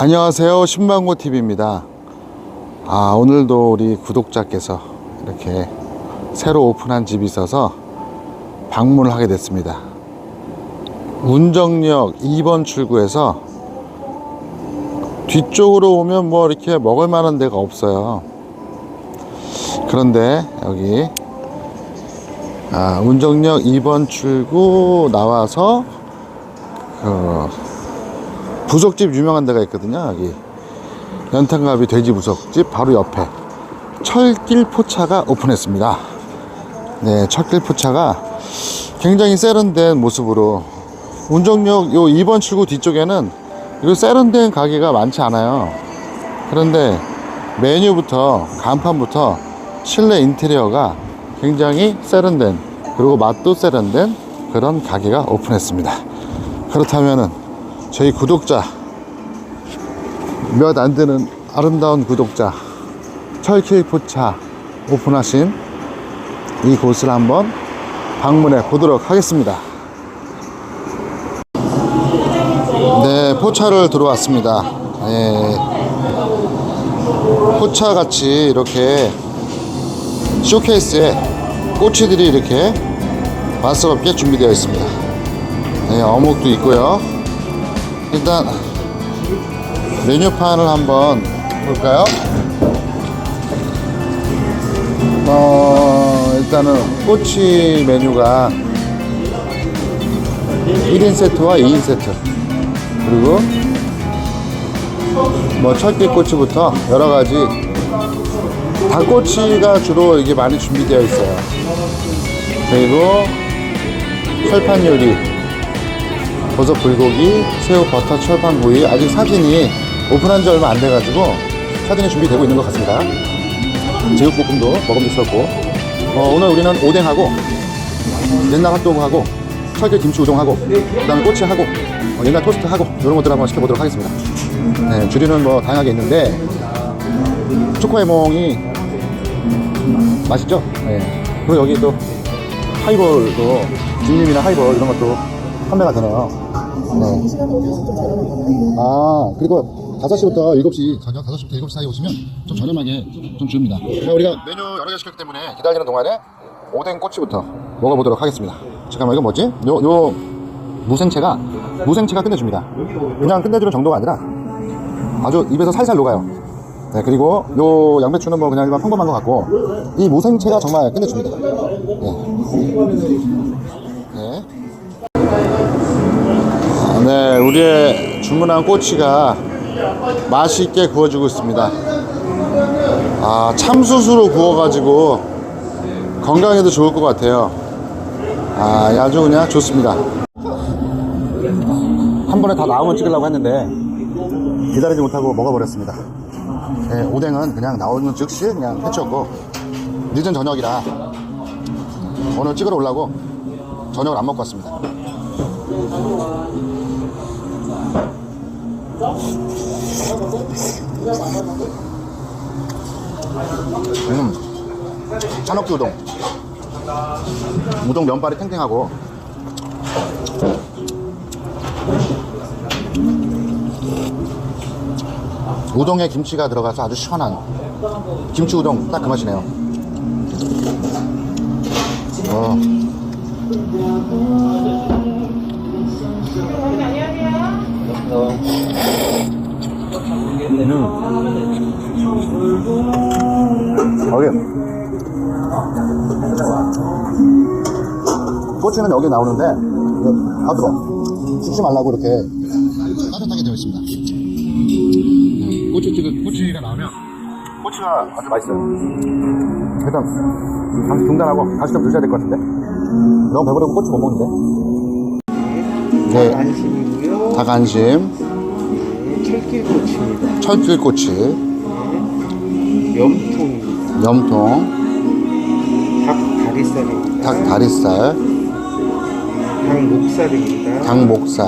안녕하세요. 신방고 TV입니다. 아, 오늘도 우리 구독자께서 이렇게 새로 오픈한 집이 있어서 방문을 하게 됐습니다. 운정역 2번 출구에서 뒤쪽으로 오면 뭐 이렇게 먹을 만한 데가 없어요. 그런데 여기 아, 운정역 2번 출구 나와서 그 부속집 유명한 데가 있거든요. 여기 연탄갑이 돼지 부속집 바로 옆에 철길 포차가 오픈했습니다. 네, 철길 포차가 굉장히 세련된 모습으로 운정역 요 2번 출구 뒤쪽에는 이거 세련된 가게가 많지 않아요. 그런데 메뉴부터 간판부터 실내 인테리어가 굉장히 세련된 그리고 맛도 세련된 그런 가게가 오픈했습니다. 그렇다면은 저희 구독자 몇 안 되는 아름다운 구독자 철길 포차 오픈하신 이곳을 한번 방문해 보도록 하겠습니다. 네, 포차를 들어왔습니다. 예. 포차 같이 이렇게 쇼케이스에 꼬치들이 이렇게 맛스럽게 준비되어 있습니다. 네, 어묵도 있고요. 일단 메뉴판을 한번 볼까요? 어, 일단은 꼬치 메뉴가 1인 세트와 2인 세트 그리고 뭐 철길 꼬치부터 여러 가지 닭꼬치가 주로 이게 많이 준비되어 있어요. 그리고 철판 요리 버섯 불고기, 새우 버터 철판구이 아직 사진이 오픈한 지 얼마 안 돼가지고 사진이 준비되고 있는 것 같습니다. 제육볶음도 먹음직스럽고 어, 오늘 우리는 오뎅하고 옛날 핫도그하고 철길 김치 우동하고 그다음에 꼬치하고 어, 옛날 토스트하고 이런 것들 한번 시켜보도록 하겠습니다. 네, 주류는 뭐 다양하게 있는데 초코에몽이 맛있죠? 네. 그리고 여기 또 하이볼도 진림이나 하이볼 이런 것도 판매가 되네요. 네. 아, 그리고 5시부터 7시, 저녁 5시부터 7시 사이에 오시면 좀 저렴하게 좀 줍니다. 자, 우리가 메뉴 여러 개 시켰기 때문에 기다리는 동안에 오뎅 꼬치부터 먹어보도록 하겠습니다. 잠깐만, 이거 뭐지? 요, 요, 무생채가, 무생채가 끝내줍니다. 그냥 끝내주는 정도가 아니라 아주 입에서 살살 녹아요. 네, 그리고 요 양배추는 뭐 그냥 일반 평범한 것 같고, 이 무생채가 정말 끝내줍니다. 네. 네. 네, 우리의 주문한 꼬치가 맛있게 구워지고 있습니다. 아, 참숯으로 구워가지고 건강에도 좋을 것 같아요. 아, 아주 그냥 좋습니다. 한 번에 다 나오면 찍으려고 했는데 기다리지 못하고 먹어버렸습니다. 네, 오뎅은 그냥 나오는 즉시 그냥 해쳤고 늦은 저녁이라 오늘 찍으러 오려고 저녁을 안 먹고 왔습니다. 음, 찬옥기 우동. 우동 면발이 탱탱하고. 우동에 김치가 들어가서 아주 시원한 김치 우동 딱 그 맛이네요. 어. 꼬치는 여기 나오는데 이거 아 뜨거 죽지 말라고 이렇게 따뜻하게 되어 있습니다. 네, 꼬치찌개 꼬치가 나오면 꼬치가 아주 맛있어요. 일단 잠시 중단하고 다시 좀 드셔야 될 것 같은데? 너무 배부르면 꼬치 못 먹는데? 네. 안심이고요. 닭안심. 철길꼬치입니다. 철길꼬치 염통입니다. 염통. 닭 다리살입니다. 닭 다리살 닭 목살입니다. 닭 목살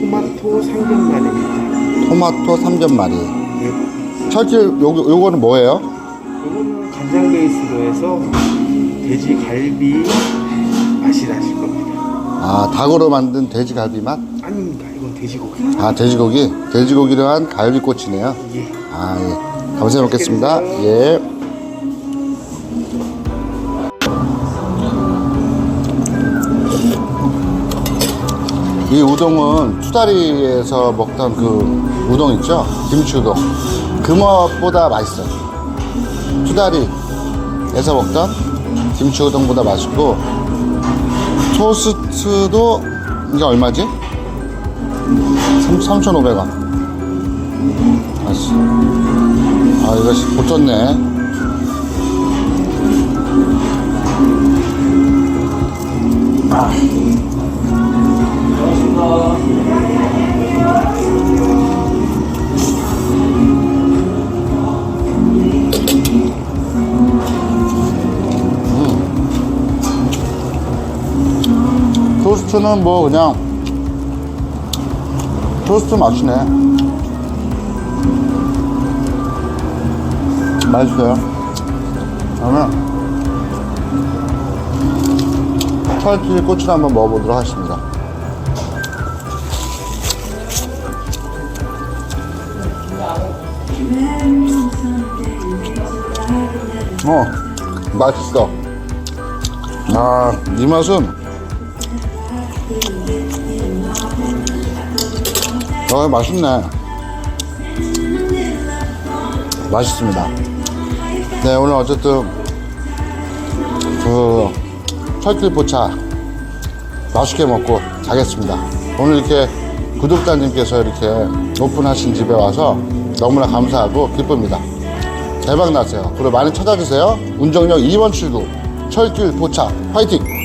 토마토 삼겹살입니다. 토마토 3점마리 네. 철길 요, 요거는 뭐예요? 이거는 간장 베이스로 해서 돼지 갈비 맛이 나실 겁니다. 아 닭으로 만든 돼지 갈비 맛? 아닙니다. 이건 돼지고기. 아 돼지고기 돼지고기를 한 갈비꼬치네요 예. 아 예. 감사히 먹겠습니다 예. 이 우동은 투다리에서 먹던 그 우동 있죠? 김치 우동. 그 맛보다 맛있어요. 투다리에서 먹던 김치 우동보다 맛있고, 토스트도 이게 얼마지? 3,500원. 맛있어. 아, 이거 고쳤네. 토스트는 뭐 그냥 토스트 맛이네. 맛있어요. 그러면 철길 꼬치를 한번 먹어보도록 하겠습니다. 어, 맛있어. 아, 이 맛은 어, 맛있네. 맛있습니다. 네, 오늘 어쨌든 그 철길포차 맛있게 먹고 자겠습니다. 오늘 이렇게 구독자님께서 이렇게 오픈하신 집에 와서 너무나 감사하고 기쁩니다. 대박 나세요. 그리고 많이 찾아주세요. 운정역 2번 출구 철길포차 화이팅!